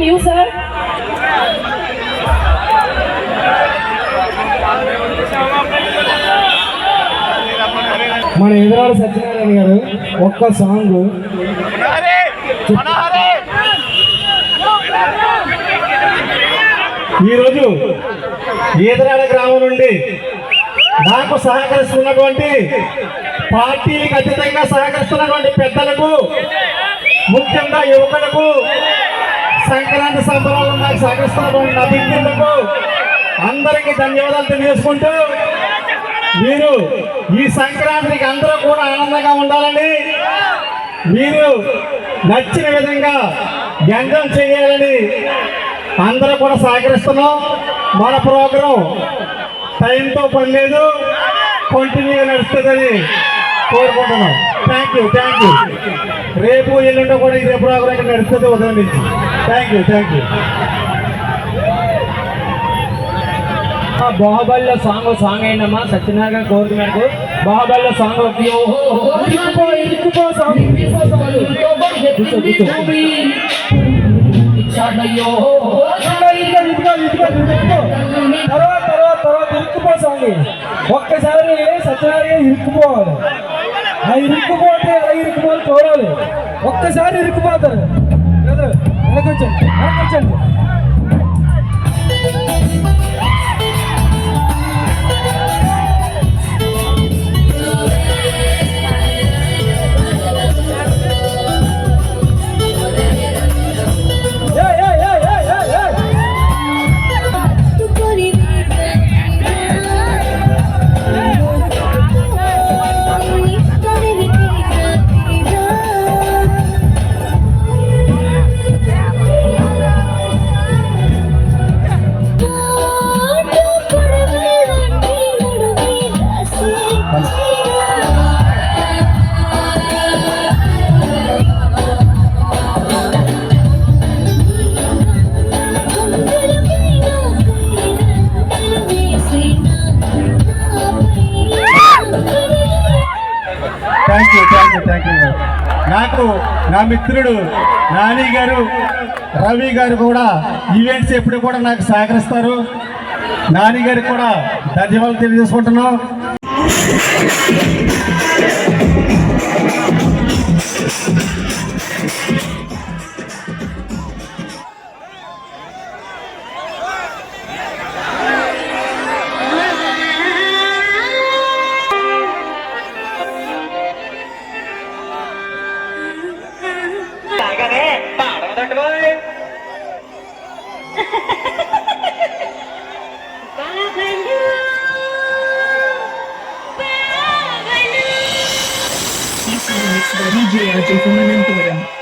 you, sir. మన ఎదురాడు సత్యనారాయణ గారు ఒక్క సాంగ్ ఈరోజు ఈదరాడ గ్రామం నుండి నాకు సహకరిస్తున్నటువంటి పార్టీలకు అతీతంగా సహకరిస్తున్నటువంటి పెద్దలకు ముఖ్యంగా యువకులకు సంక్రాంతి సంబరాలు నాకు సహకరిస్తున్నటువంటి నభిజ్ఞులకు అందరికీ ధన్యవాదాలు తెలియజేసుకుంటూ మీరు ఈ సంక్రాంతికి అందరూ కూడా ఆనందంగా ఉండాలని మీరు నచ్చిన విధంగా వ్యంజం చేయాలని అందరూ కూడా సహకరిస్తున్నాం. మన ప్రోగ్రాం టైంతో పని లేదు. కంటిన్యూగా నడుస్తుందని కోరుకుంటున్నాం. Thank you thank you. రేపు ఎల్లుండో కూడా ఇది ప్రోగ్రాం ఇక్కడ నడుస్తుంది ఉదయం నుంచి థ్యాంక్ యూ థ్యాంక్ యూ బాహుబలిలో సాంగ్ సాంగ్ అయిందమ్మా సత్యనారాయణ కోరిక మేరకు బాహుబలిలో సాంగ్ సాంగ్ తర్వాత తర్వాత తర్వాత ఇరుక్కుపో సాంగ్ ఒక్కసారి సత్యనారాయణ ఇరుక్కుపోవాలి ఆ ఇరుక్కుపోతే ఎలా ఇరుక్కుపోవాలి చూడాలి ఒక్కసారి ఇరుక్కుపోతారు. వెనకొచ్చండి వెనకొచ్చండి. Thank you thank you thank you నాకు నా మిత్రుడు నాని గారు రవి గారు కూడా ఈవెంట్స్ ఎప్పుడు కూడా నాకు సహకరిస్తారు. నాని గారికి కూడా ధన్యవాదాలు తెలియజేసుకుంటున్నాం. mix by DJ Ajay Kumananturam.